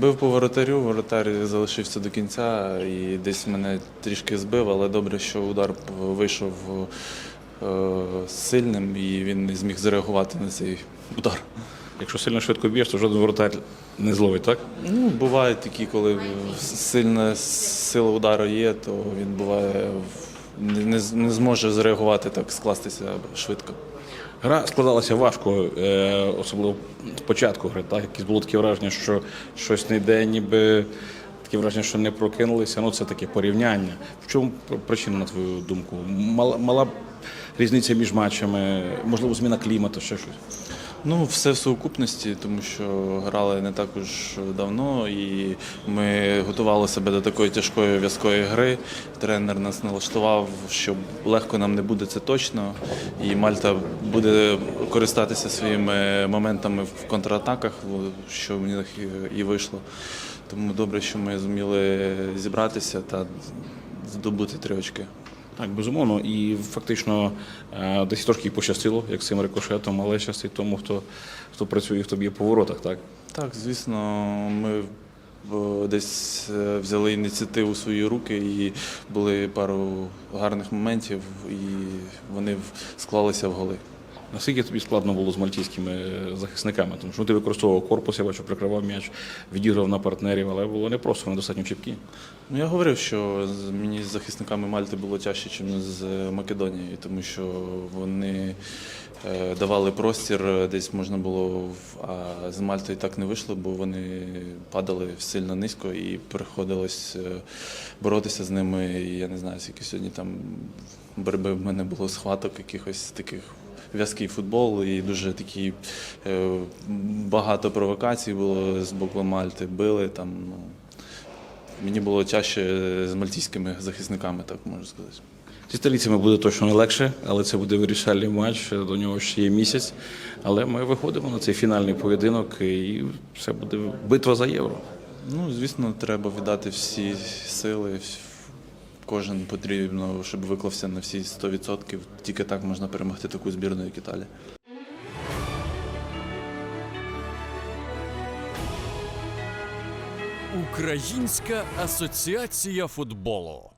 Бив по воротарю, воротар залишився до кінця і десь мене трішки збив, але добре, що удар вийшов е, сильним і він не зміг зреагувати на цей удар. Якщо сильно швидко б'єш, то жоден воротар не зловить, так? Ну, бувають такі, коли сильна сила удару є, то він буває не, не, зможе зреагувати так, скластися швидко. Гра складалася важко, е, особливо спочатку гри. Так? Якісь було таке враження, що щось не йде, ніби таке враження, що не прокинулися. Ну, це таке порівняння. В чому причина, на твою думку? Мала, мала різниця між матчами, можливо, зміна клімату, ще щось. Ну, все в сукупності, тому що грали не також давно, і ми готували себе до такої тяжкої в'язкої гри. Тренер нас налаштував, що легко нам не буде це точно. І Мальта буде користатися своїми моментами в контратаках, що в них і вийшло. Тому добре, що ми зуміли зібратися та здобути три очки. Так, безумовно. І фактично е, десь трошки пощастило, як з цим рикошетом, але щастить тому, хто, хто працює, хто б'є по воротах, так? Так, звісно, ми е, десь е, взяли ініціативу в свої руки і були пару гарних моментів, і вони склалися в голи. Наскільки тобі складно було з мальтійськими е, захисниками? Тому що ти використовував корпус, я бачу, прикривав м'яч, відіграв на партнерів, але було непросто, вони достатньо чіпкі. Ну, я говорив, що мені з захисниками Мальти було тяжче, ніж з Македонії, тому що вони е, давали простір, е, десь можна було, а з Мальтою так не вийшло, бо вони падали сильно низько і приходилось боротися з ними. І я не знаю, скільки сьогодні там боротьби в мене було схваток, якихось таких. В'язкий футбол і дуже такі е, багато провокацій було з боку Мальти. Били там. Ну, Мені було тяжче з мальтійськими захисниками, так можу сказати. З італійцями буде точно не легше, але це буде вирішальний матч. До нього ще є місяць. Але ми виходимо на цей фінальний поєдинок, і все буде битва за євро. Ну, звісно, треба віддати всі сили. Кожен потрібно, щоб виклався на всі 100%. Тільки так можна перемогти таку збірну, як Італія. Українська асоціація футболу.